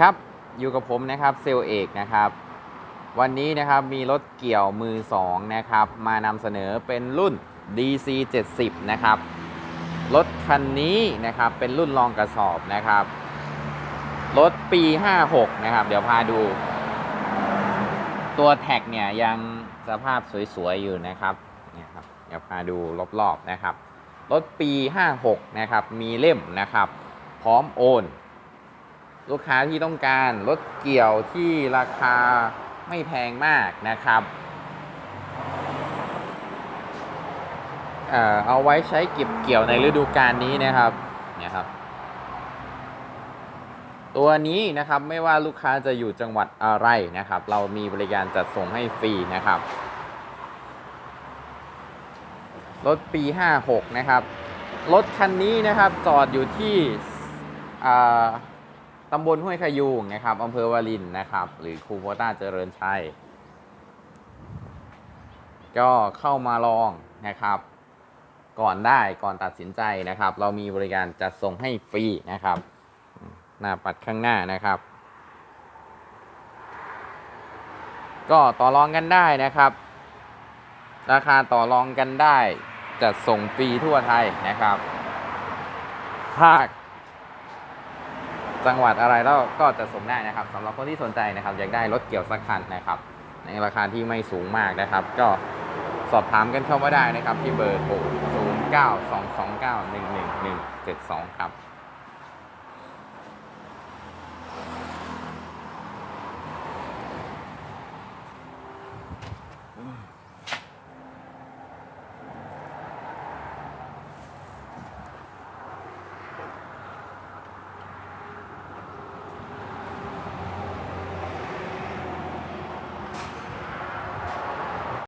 ครับ อยู่กับผมนะครับเซลเอกนะครับ วันนี้นะครับมีรถเกี่ยวมือสองนะครับ มานำเสนอเป็นรุ่น DC 70 นะครับ รถคันนี้นะครับเป็นรุ่นรองกระสอบนะครับ รถปี 56 นะครับ เดี๋ยวพาดู ตัวแท็กเนี่ยยังสภาพสวยๆอยู่นะครับเนี่ยครับเดี๋ยวพาดูรอบๆนะครับ รถปี 56 นะครับ มีเล่มนะครับ พร้อมโอน ลูกค้าที่ต้องการรถเกี่ยวที่ราคาไม่แพงมากนะครับ เอาไว้ใช้เก็บเกี่ยวในฤดูกาลนี้นะครับเนี่ยครับ ตัวนี้นะครับไม่ว่าลูกค้าจะอยู่จังหวัดอะไรนะครับ เรามีบริการจัดส่งให้ฟรีนะครับรถปี 56 นะครับ รถคันนี้นะครับจอดอยู่ที่อ่า ตำบลห้วยขยูงนะครับอำเภอวารินนะครับ หรือคูโบต้าเจริญชัย ก็เข้ามาลองนะครับ ก่อนได้ก่อนตัดสินใจนะครับ เรามีบริการจัดส่งให้ฟรีนะครับ หน้าปัดข้างหน้านะครับ ก็ต่อรองกันได้นะครับ ราคาต่อรองกันได้จัดส่งฟรีทั่วไทยนะครับ ภาค จังหวัดอะไรแล้วก็จะส่งได้นะครับสำหรับคนที่สนใจนะครับ อยากได้รถเกี่ยวสักคันนะครับ ในราคาที่ไม่สูงมากนะครับ ก็สอบถามกันเข้ามาได้นะครับ ที่เบอร์0922911172 ครับ